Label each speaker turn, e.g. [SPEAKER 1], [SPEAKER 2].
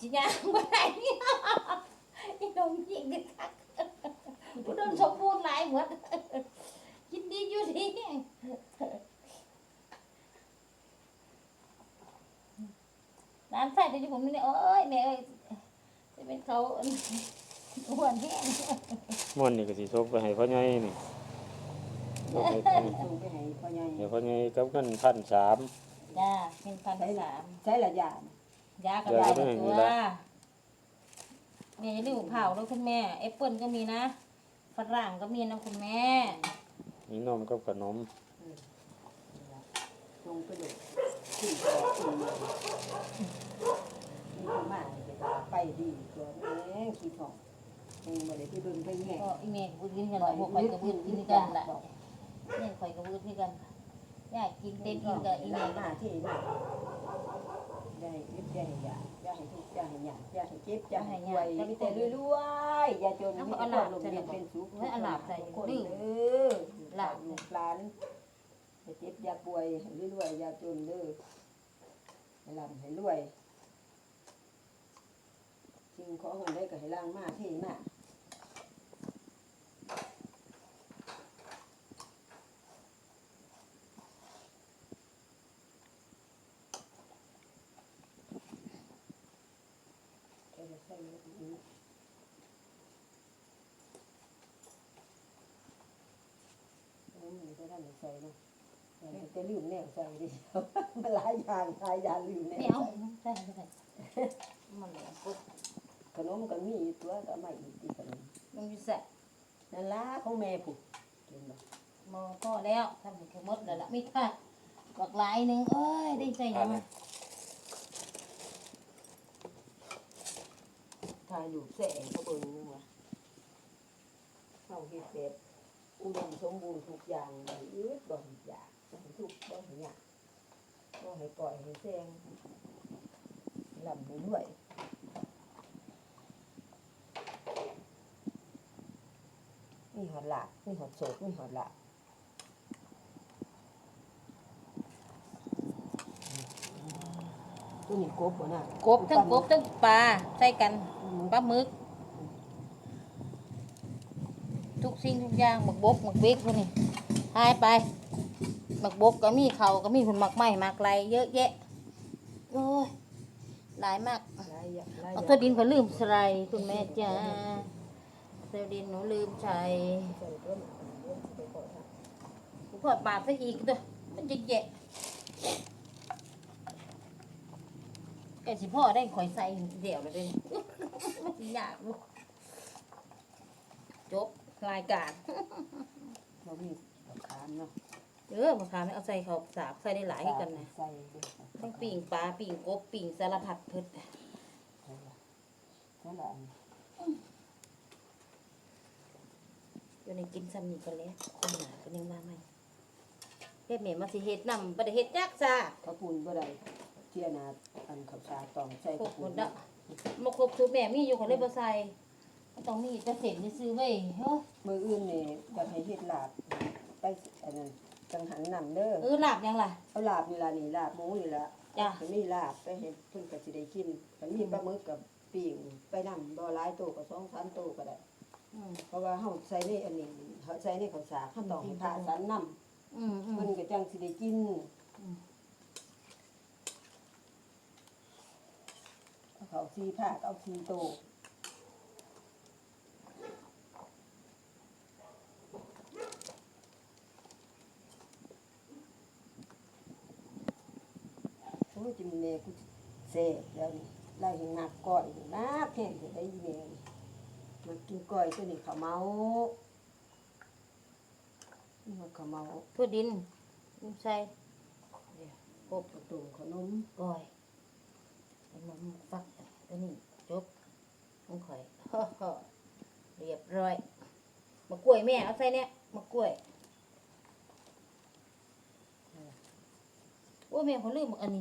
[SPEAKER 1] จิยางบ่ได้อีนมยิงกันคักผู้โดนสมบูรณ์หลายหมดกินดีอยู่ดีร้านใส่แต่ที่ผมนี่เอ้ยแม่เอ้ยจะเป็นเขาอ้วนแห้ง
[SPEAKER 2] ม่วนนี่ก็สิส่งไปให้พ่อใหญ่นี่ส่งให้พ่อใหญ่
[SPEAKER 3] ส่งไปให้พ่อใหญ่
[SPEAKER 2] เดี๋ยวพ่อใหญ่กับเงินพันสาม
[SPEAKER 1] จ้าเป็นพันสาม
[SPEAKER 3] ใช้ละยาน
[SPEAKER 1] ยากับยาตัวแม่อย่าลืมเผาด้วยคุณแม่แอปเปิลก็มีนะฝรั่งก็มีนะคุณแม่
[SPEAKER 2] มีนมกับขนม
[SPEAKER 3] ส่งไปเลยที่ขอที่มีคนมาไปตาไปดีตัวแม่งขี้ทองเองบ่ได้ไปเบิ่งไปแง่
[SPEAKER 1] ก็อีเมลพูดกินกันหน่อยพวกข่อยกับพูดกินกันแหละเนี่ยข่อยกับพูดกันอยากกินเต็มกินกับอีเมล
[SPEAKER 3] หน้าที่มา ได้เก็บได้ยากอย่าให้ทุกข์อย่าให้ยากอย่าให้เจ็บอย่าให้ป่วยมีแต่รวยๆอย่าจนมีแต่ความลมเย็นเป็นสุขทุกคนเด้อหลานหลานอย่าเจ็บอย่าป่วยให้รวยๆอย่าจนเด้อให้ร่ำให้รวยสิ่งของมันได้ก็ให้ล้างมาเท่มาแค่จะ ใส่ไว้ตรงนี้อันนี้ก็ได้ใส่เนาะจะลืมแนวใส่ดิมันหลายอย่างหลายอย่างลืมแน
[SPEAKER 1] ไม่
[SPEAKER 3] ว
[SPEAKER 1] เอา
[SPEAKER 3] ใส่
[SPEAKER 1] ใช่ใช่มันเหลือปุ๊บ
[SPEAKER 3] ขนมก็มีอยู่ตัวก็ไม่อีกที่ขนม
[SPEAKER 1] มันมีแสะ
[SPEAKER 3] นั่นละของแม่ผูกเห็นบ่
[SPEAKER 1] มอพ่อแล้วทำให้เขาหมดแล้วละไม่ท่าบักลายหนึ่งเอ้ยได้ใจยัง
[SPEAKER 3] ถ่ายรูปแสงก็เบิ่งนึงว่าเข้าเฮ็ดแบบอุดมสมบูรณ์ทุกอย่างเลยอืดบ่ให้ยากบ่ให้ทุกข์บ่ให้ยากบ่ให้ปล่อยให้แซงลำให้วยมีหอดหลาบมีหอดโศกมีหอดหลาบตัวนี้กบบ่น่ะ
[SPEAKER 1] กบทั้งกบทั้งปลาใส่กัน ปลาหมึก ทุกสิ่งทุกอย่างหมักบกหมักเบกพวกนี้หายไปหมักบกก็มีเขาก็มีหุ่นหมักไม้หมักไรเยอะแยะโอ้ยหลายมาก
[SPEAKER 3] หลายอย่างหลายอ
[SPEAKER 1] เอา
[SPEAKER 3] ย่าง
[SPEAKER 1] ตัวดินก็ลืมใส่คุณแม่จ้าตัวดินหนูลืมใส่
[SPEAKER 3] ใส่ต้นเดี๋ยวไปก่อนนะ
[SPEAKER 1] กูพอดบาดซะอีกเด้อมันจะแยะแกสิพ่อได้ข่อยใส่เดี่ยวเลยเด้อ มันสิยากลูกจบรายการ
[SPEAKER 3] เรามีมะขามเนาะ
[SPEAKER 1] เออมาขามเอาใส่เขาสากใส่ได้หลายให้กันนะ
[SPEAKER 3] ใส่ด้วย
[SPEAKER 1] ทั้งปิ่งปลาปิ่งกบปิ่งสารพัดเพิด
[SPEAKER 3] ใส่ละอัน
[SPEAKER 1] อยู่ในกินซ้ำนี่กันแล้วคนหนาก็ยังมาใหม่เฮ็ดแม่มาสิเฮ็ดนำบ่ได้เฮ็ดจักซ่า
[SPEAKER 3] ข้าวปุ้นบ่ได้เที่ยนาอันข้าวสาตองใส่
[SPEAKER 1] คร
[SPEAKER 3] ข้า
[SPEAKER 1] บ
[SPEAKER 3] ว
[SPEAKER 1] หม
[SPEAKER 3] ปุ้น
[SPEAKER 1] ดละ บ่ครบทุกแม่มีอยู่คนเลยบ่ใส่ก็ต้องมีแต่เส้นซื้อๆไว้เฮ้อ
[SPEAKER 3] มื้ออื่นนี่อยากให้เฮ็ดลาบไปอันนั้นจังหันนำเด้อ
[SPEAKER 1] เออลาบยังล่ะ
[SPEAKER 3] เอาลาบนี่ล่ะนี่ลาบหมูนี่ล่ะ
[SPEAKER 1] จ้ะ
[SPEAKER 3] ถ้ามีลาบไปเฮ็ดเพิ่นก็สิได้กินถ้ามีปลาหมึกกับปิ้งไปนำบ่หลายโตก็2 3โตก็ได้
[SPEAKER 1] อืม
[SPEAKER 3] เพราะว่าเฮาใส่ในอันนี้เฮาใส่ในข้าวสารเฮาต้องให้พระสันนำ
[SPEAKER 1] อืมอืม
[SPEAKER 3] มันก็จังสิได้กิน
[SPEAKER 1] อืม
[SPEAKER 3] เอาเขา ซีผ้าเอาซีโตโอ้ยจิมเน่กูเซ่แล้วนี่ไล่ให้งักก้อยนักแค่จะได้ยินเองมากินก้อยตัวนี้เขาวเมานี่มันเขาวเมา
[SPEAKER 1] ทั่วดินลืมใส่เดี๋ยวครบ
[SPEAKER 3] กระตุ่มขนม
[SPEAKER 1] ก้อยไอ้หมอมฟัก ตัวนี้จบของข่อยเรียบร้อยมะกล้วยแม่เอาใส่เนี่ยมะกล้วยโอ้แม่เขาลืมอันนี้